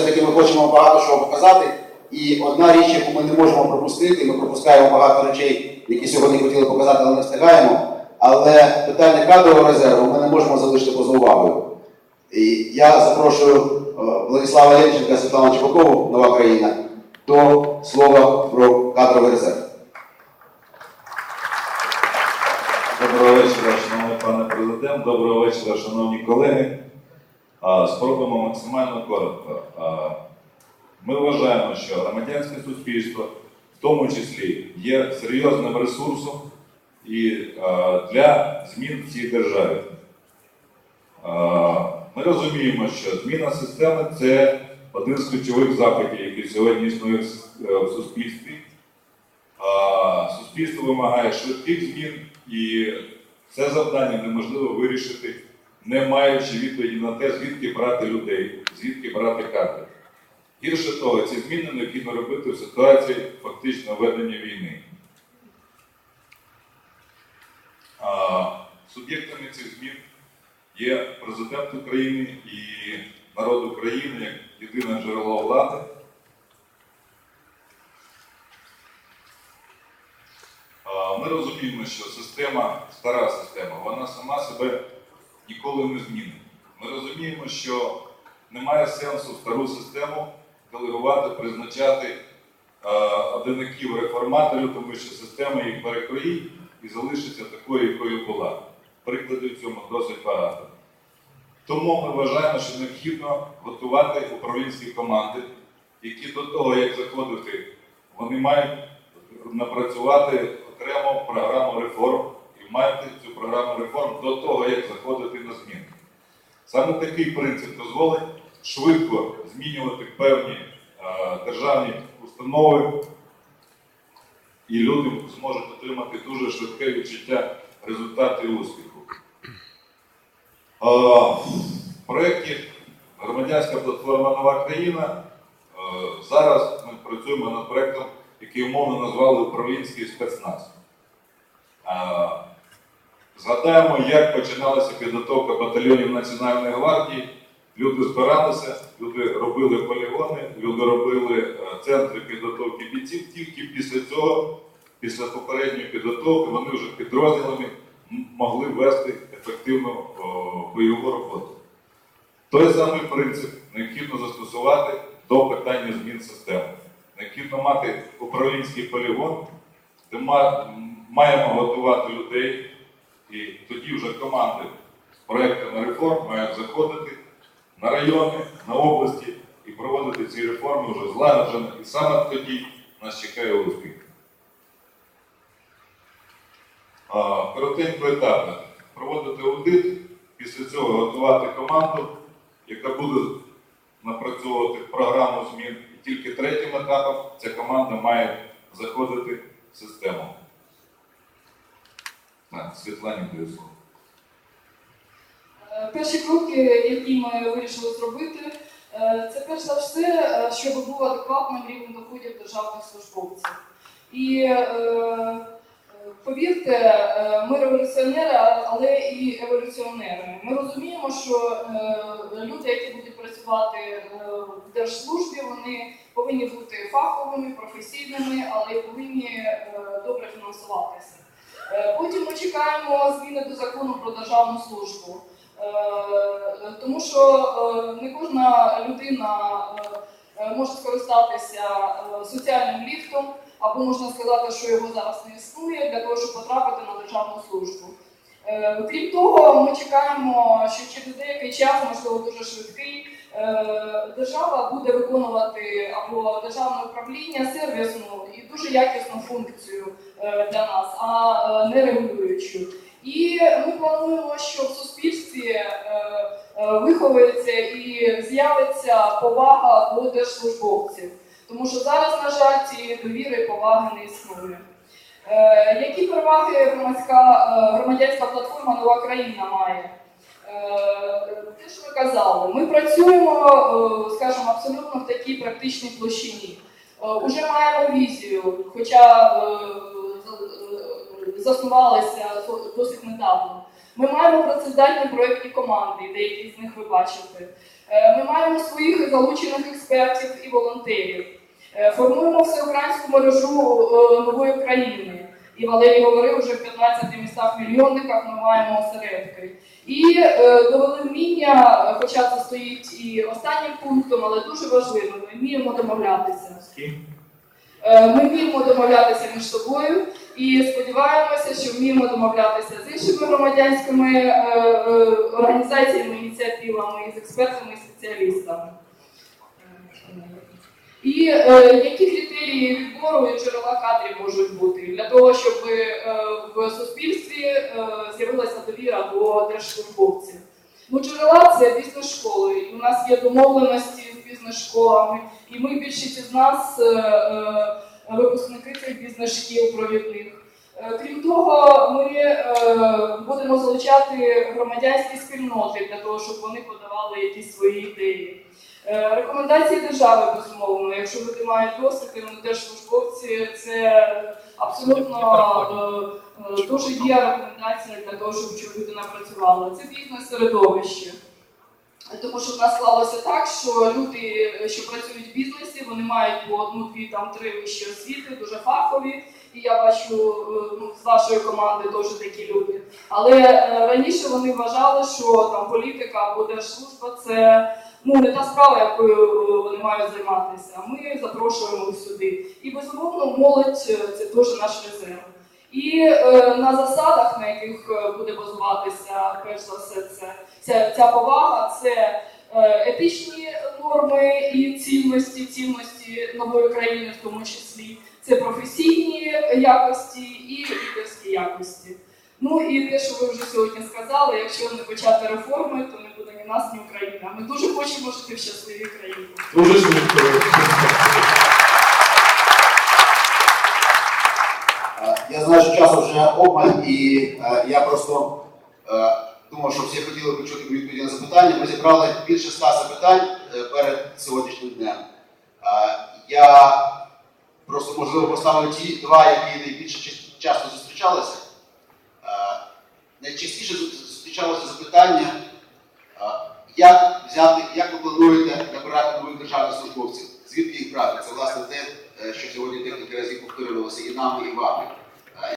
все-таки ми хочемо багато чого показати. І одна річ, яку ми не можемо пропустити, ми пропускаємо багато речей, які сьогодні хотіли показати, але не встигаємо. Але питання кадрового резерву ми не можемо залишити поза увагою. І я запрошую е, Владислава Ленченка, Світлану Чепакову, нова країна, до слова про кадровий резерв. Доброго вечора, шановний пане президент, доброго вечора, шановні колеги. Спробуємо максимально коротко. Ми вважаємо, що громадянське суспільство в тому числі є серйозним ресурсом і для змін в цій державі. Ми розуміємо, що зміна системи це один з ключових запитів, який сьогодні існує е, в суспільстві. Суспільство вимагає швидких змін, і це завдання неможливо вирішити, не маючи відповіді на те, звідки брати людей, звідки брати кадри. Гірше того, ці зміни необхідно робити в ситуації фактично ведення війни. А, Суб'єктами цих змін є президент України і народ України як єдине джерело влади. Ми розуміємо, що система, стара система, вона сама себе ніколи не змінить. Ми розуміємо, що немає сенсу стару систему делегувати, призначати е, одинаків реформаторів, тому що система їх перекроїть і залишиться такою, якою була. Прикладів цьому досить багато. Тому ми вважаємо, що необхідно готувати управлінські команди, які до того, як заходити, вони мають напрацювати окрему програму реформ мати цю програму реформ до того, як заходити на зміни. Саме такий принцип дозволить швидко змінювати певні е, державні установи, і люди зможуть отримати дуже швидке відчуття результатів успіху. Е, в проєкті Громадянська платформа Нова країна е, зараз ми працюємо над проєктом, який умовно назвали управлінський спецназ. Згадаємо, як починалася підготовка батальйонів Національної гвардії. Люди збиралися, люди робили полігони, люди робили е, центри підготовки бійців. Тільки після цього, після попередньої підготовки, вони вже підрозділами могли вести ефективну бойову роботу. Той самий принцип необхідно застосувати до питання змін системи. Необхідно мати управлінський полігон, де маємо готувати людей, і тоді вже команди з проектами реформ мають заходити на райони, на області і проводити ці реформи вже злагоджено. І саме тоді нас чекає успіх. Коротенько етапи. Проводити аудит, після цього готувати команду, яка буде напрацьовувати програму змін. І тільки третім етапом ця команда має заходити в систему. Так, Світлані даю. Е, Перші кроки, які ми вирішили зробити, е, це перш за все, е, щоб був адекватний рівень доходів державних службовців. І повірте, ми революціонери, але і еволюціонери. Ми розуміємо, що люди, які будуть працювати в держслужбі, вони повинні бути фаховими, професійними, але повинні добре фінансуватися. Е, Потім ми чекаємо зміни до закону про державну службу. Е, Тому що е, не кожна людина може скористатися соціальним ліфтом, або можна сказати, що його зараз не існує для того, щоб потрапити на державну службу. Крім того, ми чекаємо, що через деякий час, можливо, дуже швидкий, держава буде виконувати або державне управління сервісну і дуже якісну функцію для нас, а е, не регулюючу. І ми плануємо, що в суспільстві е, е, виховується і з'явиться повага до держслужбовців. Тому що зараз, на жаль, цієї довіри і поваги не існує. Е, які переваги громадська, е, громадянська платформа Нова країна має? Е, те, що ви казали, ми працюємо, е, скажімо, абсолютно в такій практичній площині. Е, Уже маємо візію, хоча е, е, заснувалися досить недавно. Ми маємо працездатні проєктні команди, деякі з них ви бачите. Е, Ми маємо своїх залучених експертів. і волонтерів. Е, Формуємо всеукраїнську мережу е, нової країни. І Валерій говорив, вже в 15 містах-мільйонниках ми маємо осередки. І е, довели вміння, е, хоча це стоїть і останнім пунктом, але дуже важливо, ми вміємо домовлятися. З ким? Е, Ми вміємо домовлятися між собою і сподіваємося, що вміємо домовлятися з іншими громадянськими е, е, організаціями, ініціативами, з експертами і спеціалістами. І е, які критерії відбору і джерела кадрів можуть бути для того, щоб е, в суспільстві е, з'явилася довіра до держслужбовців? Ну, джерела це бізнес-школи. І у нас є домовленості з бізнес-школами, і ми більшість з нас е, е, випускники цих бізнес-шкіл провідних. Е, Крім того, ми е, будемо залучати громадянські спільноти для того, щоб вони подавали якісь свої ідеї. Е, Рекомендації держави безумовно. Якщо люди мають досвід, і держслужбовці, це абсолютно дуже є рекомендація для того, щоб людина працювала. Це бізнес-середовище. Тому що в нас склалося так, що люди, що працюють в бізнесі, вони мають по одну, дві, там три вищі освіти, дуже фахові. І я бачу е, ну, з вашої команди теж такі люди. Але е, раніше вони вважали, що там політика або держслужба це ну не та справа, якою е, вони мають займатися. Ми запрошуємо їх сюди. І безумовно, молодь це теж наш резерв. І е, на засадах, на яких буде базуватися, перш за все, це ця, ця повага, це етичні норми і цінності, цінності нової країни, в тому числі, це професійні якості і лідерські якості. Ну і те, що ви вже сьогодні сказали, якщо не почати реформи, то не буде ні нас, ні України. А Ми дуже хочемо жити в щасливій країні. Дуже швидко. Е, Я знаю, що часу вже обмаль, і е, я просто е, думав, що всі хотіли почути відповіді на запитання. Ми зібрали більше ста запитань перед сьогоднішнім днем. Е, я просто можливо поставлю ті два, які найбільше часто зустрічалися. Е, найчастіше зустрічалося запитання, е, як взяти, як ви плануєте набирати нових державних службовців? Звідки їх брати? Це власне те, е, що сьогодні декілька разів повторювалося і нами, і вами.